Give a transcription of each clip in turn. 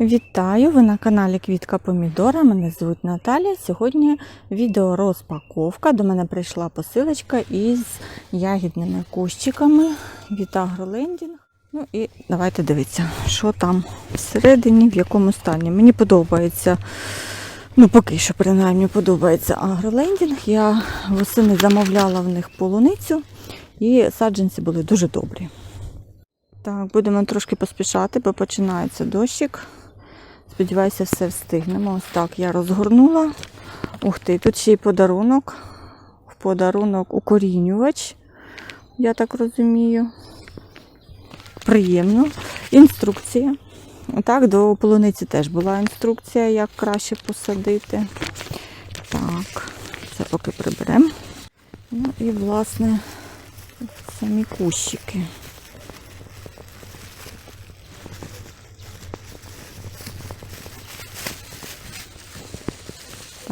Вітаю! Ви на каналі Квітка Помідора. Мене звуть Наталія. Сьогодні відео розпаковка. До мене прийшла посилочка із ягідними кущиками від Агролендінг. Ну і давайте дивитися, що там всередині, в якому стані. Мені подобається, ну поки що принаймні подобається Агролендінг. Я восени замовляла в них полуницю і саджанці були дуже добрі. Так, будемо трошки поспішати, бо починається дощик. Сподіваюся, все встигнемо. Ось так я розгорнула. Ух ти, тут ще й подарунок. В подарунок укорінювач, я так розумію. Приємно. Інструкція. Так, до полуниці теж була інструкція, як краще посадити. Так, це поки приберемо. Ну і, власне, самі кущики.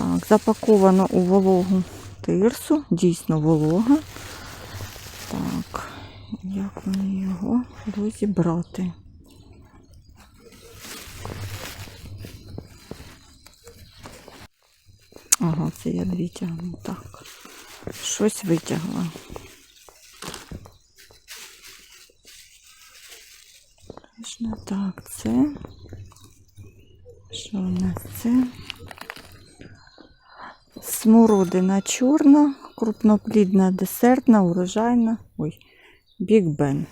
Так, запаковано у вологу тирсу, дійсно волога. Так, як мені його розібрати? Ага, це я дві тягну. Так. Щось витягла. Так, це. Що у нас це? Смородина чорна, крупноплідна десертна, урожайна. Ой, Біг Бен.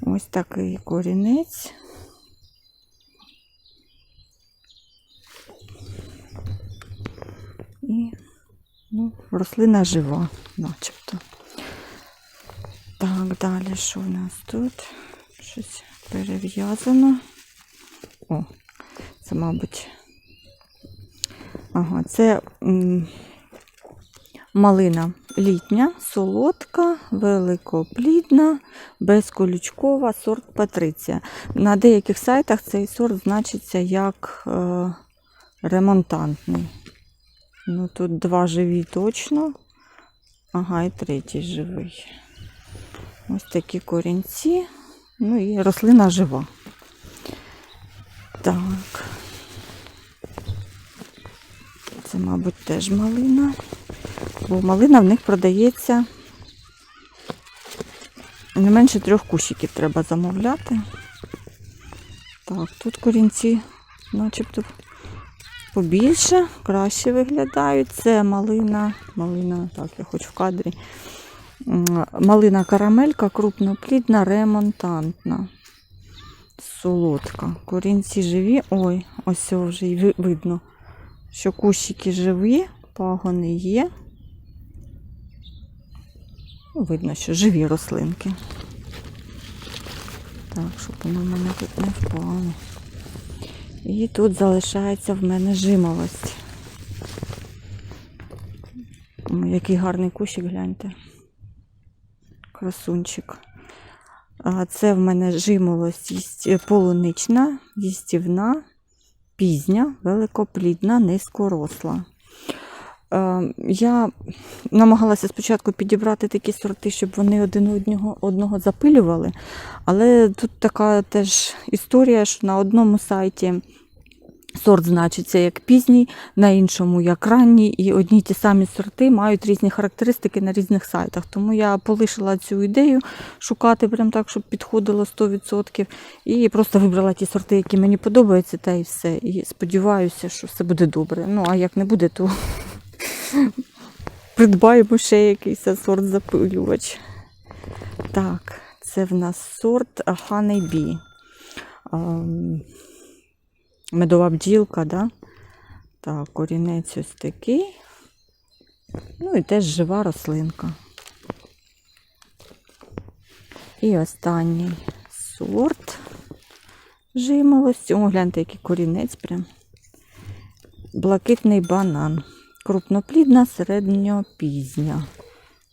Ось такий корінець. І ну, рослина жива, начебто. Так, далі що в нас тут? Щось перев'язано. О, це, мабуть, Ага, це м, малина літня, солодка, великоплідна, безколючкова, сорт Патриція. На деяких сайтах цей сорт значиться як е, ремонтантний. Ну, тут два живі точно. Ага, і третій живий. Ось такі корінці. Ну і рослина жива. Так. Це, мабуть, теж малина. Бо малина в них продається. Не менше трьох кущиків треба замовляти. Так, тут корінці начебто побільше, краще виглядають. Це малина, малина, так, я хоч в кадрі. Малина карамелька, крупноплідна, ремонтантна. Солодка. Корінці живі. Ой, ось вже й видно що кущики живі, пагони є. Ну, видно, що живі рослинки. Так, щоб воно в мене тут не впало. І тут залишається в мене жимолость. О, Який гарний кущик, гляньте. Красунчик. Це в мене жимолость полунична, їстівна, пізня, великоплідна, низькоросла. Е, Я намагалася спочатку підібрати такі сорти, щоб вони один одного, одного запилювали. Але тут така теж історія, що на одному сайті сорт значиться як пізній, на іншому як ранній, і одні ті самі сорти мають різні характеристики на різних сайтах. Тому я полишила цю ідею шукати прям так, щоб підходило 100%. І просто вибрала ті сорти, які мені подобаються, та і все. І сподіваюся, що все буде добре. Ну, а як не буде, то придбаємо ще якийсь сорт запилювач. Так, це в нас сорт Honey Bee. Ем, Медова бджілка, да? Так, корінець ось такий. Ну і теж жива рослинка. І останній сорт жимолості. О, гляньте, який корінець прям. Блакитний банан. Крупноплідна, середньопізня.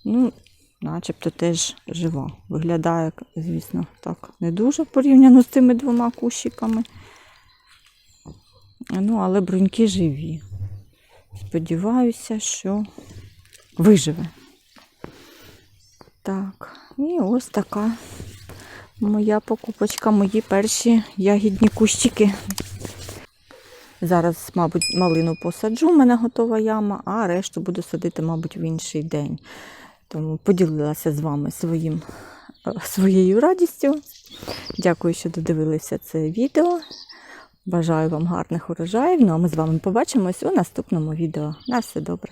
Ну, начебто теж жива. Виглядає, звісно, так не дуже порівняно з цими двома кущиками. Ну, але бруньки живі. Сподіваюся, що виживе. Так, і ось така моя покупочка, мої перші ягідні кущики Зараз, мабуть, малину посаджу, у мене готова яма, а решту буду садити, мабуть, в інший день. Тому поділилася з вами своїм, е, своєю радістю. Дякую, що додивилися це відео. Бажаю вам гарних урожаїв. Ну а ми з вами побачимось у наступному відео. На все добре.